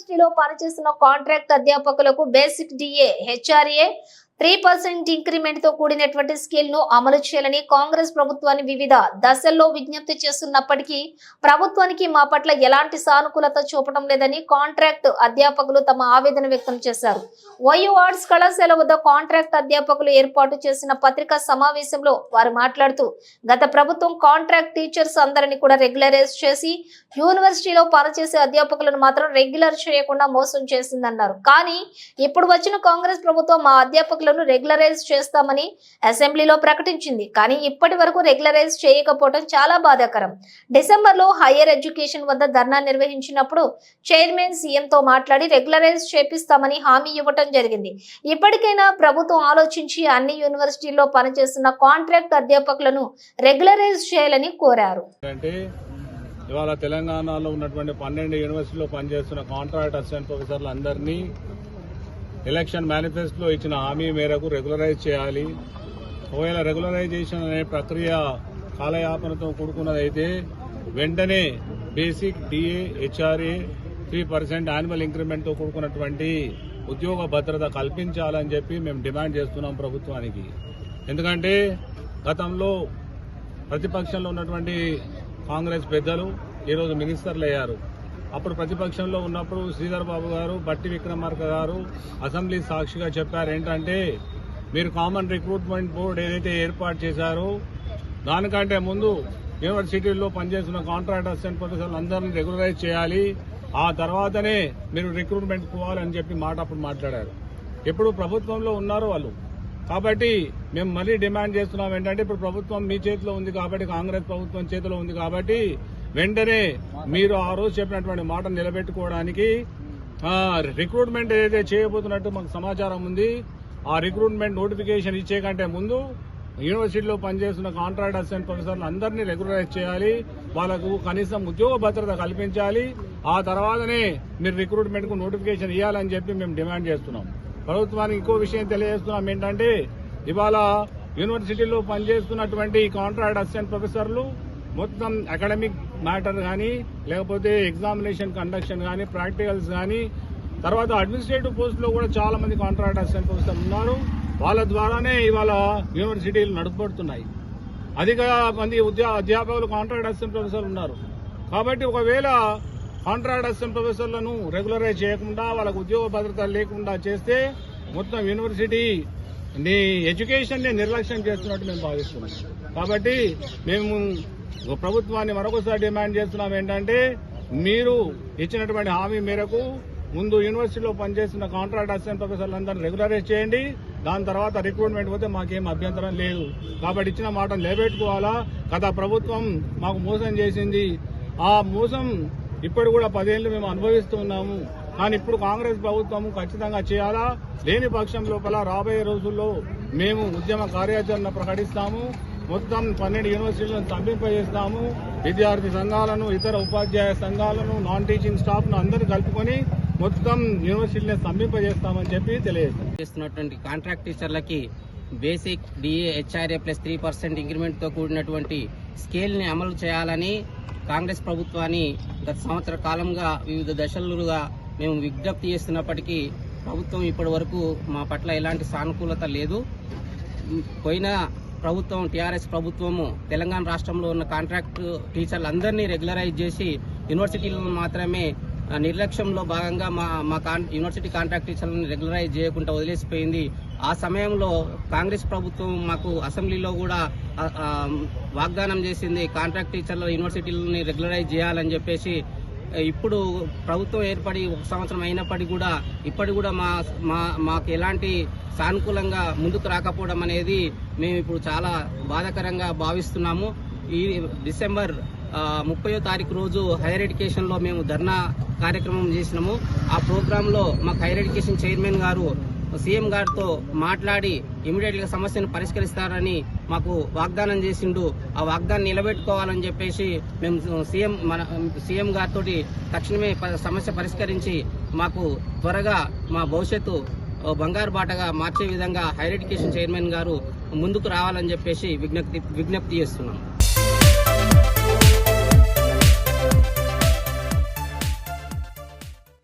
యూనివర్సిటీలో పనిచేస్తున్న కాంట్రాక్ట్ అధ్యాపకులకు basic DA HRA three percent ఇంక్రిమెంట్తో కూడినటువంటి స్కేల్ను అమలు చేయాలని కాంగ్రెస్ ప్రభుత్వాన్ని వివిధ దశల్లో విజ్ఞప్తి చేస్తున్నప్పటికీ ప్రభుత్వానికి మా పట్ల ఎలాంటి సానుకూలత చూపడం లేదని కాంట్రాక్ట్ అధ్యాపకులు తమ ఆవేదన వ్యక్తం చేశారు. వైయూ ఆర్ట్స్ కళాశాల వద్ద కాంట్రాక్ట్ అధ్యాపకులు ఏర్పాటు చేసిన పత్రికా సమావేశంలో వారు మాట్లాడుతూ గత ప్రభుత్వం కాంట్రాక్ట్ టీచర్స్ అందరినీ కూడా రెగ్యులరైజ్ చేసి యూనివర్సిటీలో పనిచేసే అధ్యాపకులను మాత్రం రెగ్యులర్ చేయకుండా మోసం చేసిందన్నారు. కానీ ఇప్పుడు వచ్చిన కాంగ్రెస్ ప్రభుత్వం మా అధ్యాపకులు రేట్లను రెగ్యులరైజ్ చేస్తామని అసెంబ్లీలో ప్రకటించింది. కానీ ఇప్పటి వరకు రెగ్యులరైజ్ చేయకపోవడం చాలా బాధాకరం. డిసెంబర్లో హయ్యర్ హైయర్ ఎడ్యుకేషన్ వద్ద ధర్నా నిర్వహించినప్పుడు చైర్మన్ సీఎంతో మాట్లాడి రెగ్యులరైజ్ చేపిస్తామని హామీ ఇవ్వటం జరిగింది. ఇప్పటికైనా ప్రభుత్వం ఆలోచించి అన్ని యూనివర్సిటీల్లో పనిచేస్తున్న కాంట్రాక్ట్ అధ్యాపకులను రెగ్యులరైజ్ చేయాలని కోరారు. ఇవాళ తెలంగాణలో ఉన్నటువంటి పన్నెండు యూనివర్సిటీలో పనిచేస్తున్న కాంట్రాక్ట్ అసిస్టెంట్ ప్రొఫెసర్లు అందరినీ ఎలక్షన్ మేనిఫెస్టోలో ఇచ్చిన హామీ మేరకు రెగ్యులరైజ్ చేయాలి. ఒకవేళ రెగ్యులరైజేషన్ అనే ప్రక్రియ కాలయాపనతో కూడుకున్నదైతే వెంటనే basic DA HRA three percent annual ఇంక్రిమెంట్తో కూడుకున్నటువంటి ఉద్యోగ భద్రత కల్పించాలని చెప్పి మేము డిమాండ్ చేస్తున్నాం ప్రభుత్వానికి. ఎందుకంటే గతంలో ప్రతిపక్షంలో ఉన్నటువంటి కాంగ్రెస్ పెద్దలు ఈరోజు మినిస్టర్లు అయ్యారు. అప్పుడు ప్రతిపక్షంలో ఉన్నప్పుడు శ్రీధర్ బాబు గారు బట్టి విక్రమార్క గారు అసెంబ్లీ సాక్షిగా చెప్పారు. ఏంటంటే మీరు కామన్ రిక్రూట్మెంట్ బోర్డు ఏదైతే ఏర్పాటు చేశారో దానికంటే ముందు యూనివర్సిటీల్లో పనిచేస్తున్న కాంట్రాక్ట్ అండ్ ప్రొఫెసర్లు అందరినీ రెగ్యులరైజ్ చేయాలి. ఆ తర్వాతనే మీరు రిక్రూట్మెంట్ పోవాలని చెప్పి మాట అప్పుడు మాట్లాడారు. ఎప్పుడు ప్రభుత్వంలో ఉన్నారు వాళ్ళు. కాబట్టి మేము మళ్ళీ డిమాండ్ చేస్తున్నాం. ఏంటంటే ఇప్పుడు ప్రభుత్వం మీ చేతిలో ఉంది కాబట్టి కాంగ్రెస్ ప్రభుత్వం చేతిలో ఉంది కాబట్టి వెంటనే మీరు ఆ రోజు చెప్పినటువంటి మాట నిలబెట్టుకోవడానికి రిక్రూట్మెంట్ ఏదైతే చేయబోతున్నట్టు మాకు సమాచారం ఉంది ఆ రిక్రూట్మెంట్ నోటిఫికేషన్ ఇచ్చే కంటే ముందు యూనివర్సిటీలో పనిచేస్తున్న కాంట్రాక్ట్ అసిస్టెంట్ ప్రొఫెసర్లు అందరినీ రెగ్యులరైజ్ చేయాలి. వాళ్ళకు కనీసం ఉద్యోగ భద్రత కల్పించాలి. ఆ తర్వాతనే మీరు రిక్రూట్మెంట్కు నోటిఫికేషన్ ఇవ్వాలని చెప్పి మేము డిమాండ్ చేస్తున్నాం. ప్రభుత్వానికి ఇంకో విషయం తెలియజేస్తున్నాం ఏంటంటే ఇవాళ యూనివర్సిటీలో పనిచేస్తున్నటువంటి కాంట్రాక్ట్ అసిస్టెంట్ ప్రొఫెసర్లు మొత్తం అకాడమిక్ మ్యాటర్ కానీ లేకపోతే ఎగ్జామినేషన్ కండక్షన్ కానీ ప్రాక్టికల్స్ కానీ తర్వాత అడ్మినిస్ట్రేటివ్ పోస్టులో కూడా చాలా మంది కాంట్రాక్ట్ అసిస్టెంట్ ఉన్నారు వాళ్ళ ద్వారానే ఇవాళ యూనివర్సిటీలు నడుపడుతున్నాయి అధిక మంది ఉద్యో అధ్యాపకులు కాంట్రాక్ట్ అసిస్టెంట్ ప్రొఫెసర్లు ఉన్నారు. కాబట్టి ఒకవేళ కాంట్రాక్ట్ అసిస్టెంట్ ప్రొఫెసర్లను రెగ్యులరైజ్ చేయకుండా వాళ్ళకు ఉద్యోగ భద్రత లేకుండా చేస్తే మొత్తం యూనివర్సిటీ నీ ఎడ్యుకేషన్ నిర్లక్ష్యం చేస్తున్నట్టు మేము భావిస్తున్నాం. కాబట్టి మేము ప్రభుత్వాన్ని మరొకసారి డిమాండ్ చేస్తున్నాం ఏంటంటే మీరు ఇచ్చినటువంటి హామీ మేరకు ముందు యూనివర్సిటీలో పనిచేస్తున్న కాంట్రాక్ట్ అసిస్టెంట్ ప్రొఫెసర్లందరినీ రెగ్యులరైజ్ చేయండి. దాని తర్వాత రిక్రూట్మెంట్ పోతే మాకేం అభ్యంతరం లేదు. కాబట్టి ఇచ్చిన మాట నిలబెట్టుకోవాలా? కదా ప్రభుత్వం మాకు మోసం చేసింది. ఆ మోసం ఇప్పుడు కూడా పదేళ్ళు మేము అనుభవిస్తూ ఉన్నాము. కానీ ఇప్పుడు కాంగ్రెస్ ప్రభుత్వం ఖచ్చితంగా చేయాలా? లేని పక్షం లోపల రాబోయే రోజుల్లో మేము ఉద్యమ కార్యాచరణ ప్రకటిస్తాము. మొత్తం పన్నెండు యూనివర్సిటీలను స్తంభింపజేస్తాము. విద్యార్థి సంఘాలను ఇతర ఉపాధ్యాయ సంఘాలను నాన్ టీచింగ్ స్టాఫ్ను కలుపుకొని మొత్తం యూనివర్సిటీని స్తంభింపజేస్తామని చెప్పి తెలియజేస్తాం. చేస్తున్నటువంటి contract టీచర్లకి basic DA HRA plus three percent ఇంక్రిమెంట్తో కూడినటువంటి స్కేల్ని అమలు చేయాలని కాంగ్రెస్ ప్రభుత్వాన్ని గత సంవత్సర కాలంగా వివిధ దశలుగా మేము విజ్ఞప్తి చేస్తున్నప్పటికీ ప్రభుత్వం ఇప్పటి వరకు మా పట్ల ఎలాంటి సానుకూలత లేదు. పోయిన ప్రభుత్వం టీఆర్ఎస్ ప్రభుత్వము తెలంగాణ రాష్ట్రంలో ఉన్న కాంట్రాక్ట్ టీచర్లందరినీ రెగ్యులరైజ్ చేసి యూనివర్సిటీలను మాత్రమే నిర్లక్ష్యంలో భాగంగా మా మా కాన్ యూనివర్సిటీ కాంట్రాక్ట్ టీచర్లను రెగ్యులరైజ్ చేయకుండా వదిలేసిపోయింది. ఆ సమయంలో కాంగ్రెస్ ప్రభుత్వం మాకు అసెంబ్లీలో కూడా వాగ్దానం చేసింది కాంట్రాక్ట్ టీచర్ల యూనివర్సిటీలని రెగ్యులరైజ్ చేయాలని చెప్పేసి ఇప్పుడు ప్రభుత్వం ఏర్పడి ఒక సంవత్సరం అయినప్పటికీ కూడా ఇప్పటి కూడా మా మా మాకు ఎలాంటి సానుకూలంగా ముందుకు రాకపోవడం అనేది మేము ఇప్పుడు చాలా బాధాకరంగా భావిస్తున్నాము. ఈ డిసెంబర్ ముప్పయో తారీఖు రోజు హైయర్ ఎడ్యుకేషన్లో మేము ధర్నా కార్యక్రమం చేసినాము. ఆ ప్రోగ్రాంలో మాకు హైయర్ ఎడ్యుకేషన్ చైర్మన్ గారు సీఎం గారితో మాట్లాడి ఇమీడియట్గా సమస్యను పరిష్కరిస్తారని మాకు వాగ్దానం చేసిండు. ఆ వాగ్దానం నిలబెట్టుకోవాలని చెప్పేసి మేము సీఎం మన సీఎం గారితో తక్షణమే ప- సమస్య పరిష్కరించి మాకు త్వరగా మా భవిష్యత్తు బంగారు బాటగా మార్చే విధంగా హైయర్ ఎడ్యుకేషన్ చైర్మన్ గారు ముందుకు రావాలని చెప్పేసి విజ్ఞప్తి విజ్ఞప్తి చేస్తున్నాం.